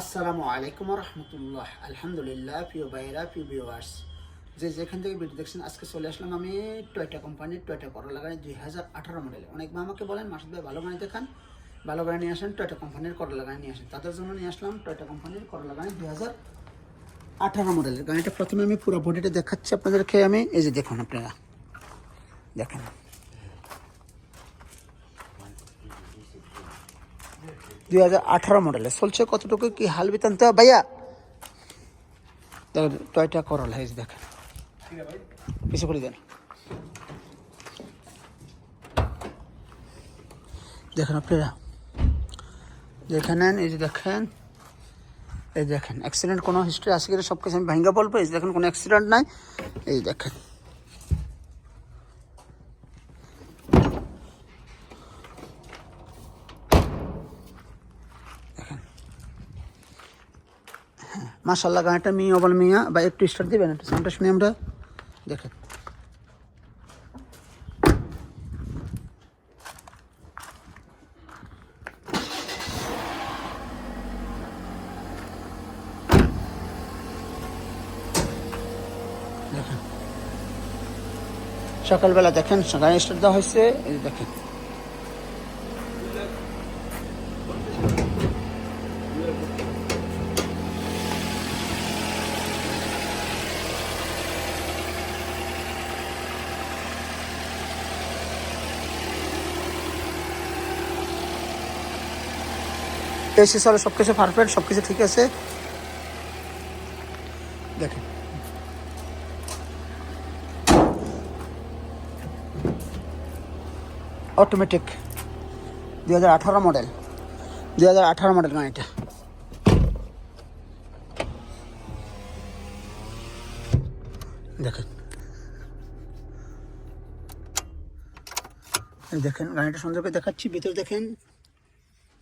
আসসালামু আলাইকুম রহমতুল্লাহ আলহামদুলিল্লাহ, প্রিয় ভাইয়েরা, প্রিয় ভিউয়ার্স যে যেখান থেকে ভিডিও দেখছেন, আজকে চলে আসলাম আমি টয়টা কোম্পানির টয়টা করলা গাড়ি, দুই হাজার আঠারো মডেলে অনেক মা আমাকে বলেন, মাসুদ ভাই, ভালো গাড়ি দেখান। ভালো গাড়ি নিয়ে আসেন টয়টা কোম্পানির করলা গাড়ি নিয়ে আসেন। তাদের জন্য নিয়ে আসলাম টয়টা কোম্পানির করলা গাড়ি, দুই হাজার আঠারো মডেলের গাড়িটা প্রথমে আমি পুরো বডিটা দেখাচ্ছি আপনাদেরকে আমি। এই যে দেখুন আপনারা। দেখেন। দুই হাজার আঠারো মডেলে চলছে কতটুকু কি হাল বিতান্ত? ভাইয়া, দেখেন, টয়টা করল হাইজ দেখেন। কিছু করে দেন। দেখেন আপনারা। দেখে নেন, এই যে দেখেন। এই দেখেন অ্যাক্সিডেন্ট কোনো হিস্ট্রি আছে কিনা সব কিছু আমি ভাঙ্গা বলব। এই দেখেন, কোনো অ্যাক্সিডেন্ট নাই। এই দেখেন। মাশাল্লাহ গানটা মিয়া বল মিয়া বা একটু স্টার্ট দিবেন, একটু সাউন্ডটা শুনি আমরা। দেখেন। সকালবেলা দেখেন গাড়ি স্টার্ট দেওয়া হয়েছে দেখেন। এসি চলে সব কিছু পারফেক্ট সব কিছু ঠিক আছে। দেখেন। অটোমেটিক দুই হাজার আঠারো মডেল দুই হাজার আঠারো মডেল গাড়িটা দেখেন। দেখেন, গাড়িটা সুন্দর করে দেখাচ্ছি, ভিতরে দেখেন।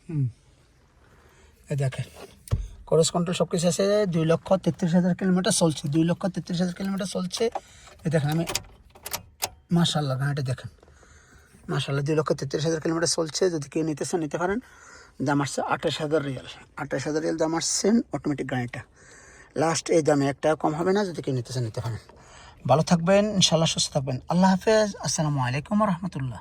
হুম। দেখেন ক্রস কন্ট্রোল সব কিছু আছে, দুই লক্ষ তেত্রিশ হাজার কিলোমিটার চলছে, দুই লক্ষ তেত্রিশ হাজার কিলোমিটার চলছে। এই দেখেন, আমি মাশাল্লাহ গাড়িটা দেখেন। মাশাল্লাহ দুই লক্ষ তেত্রিশ হাজার কিলোমিটার চলছে, যদি কেউ নিতে চান, নিতে পারেন। দাম আসছে আঠাশ হাজার রিয়াল। আঠাশ হাজার রিয়াল দাম আসছেন অটোমেটিক গাড়িটা। লাস্ট এই দামে একটা কম হবে না, যদি কেউ নিতে চান, নিতে পারেন। ভালো থাকবেন ইনশাল্লাহ সুস্থ থাকবেন। আল্লাহ হাফেজ, আসসালামু আলাইকুম রহমতুল্লাহ।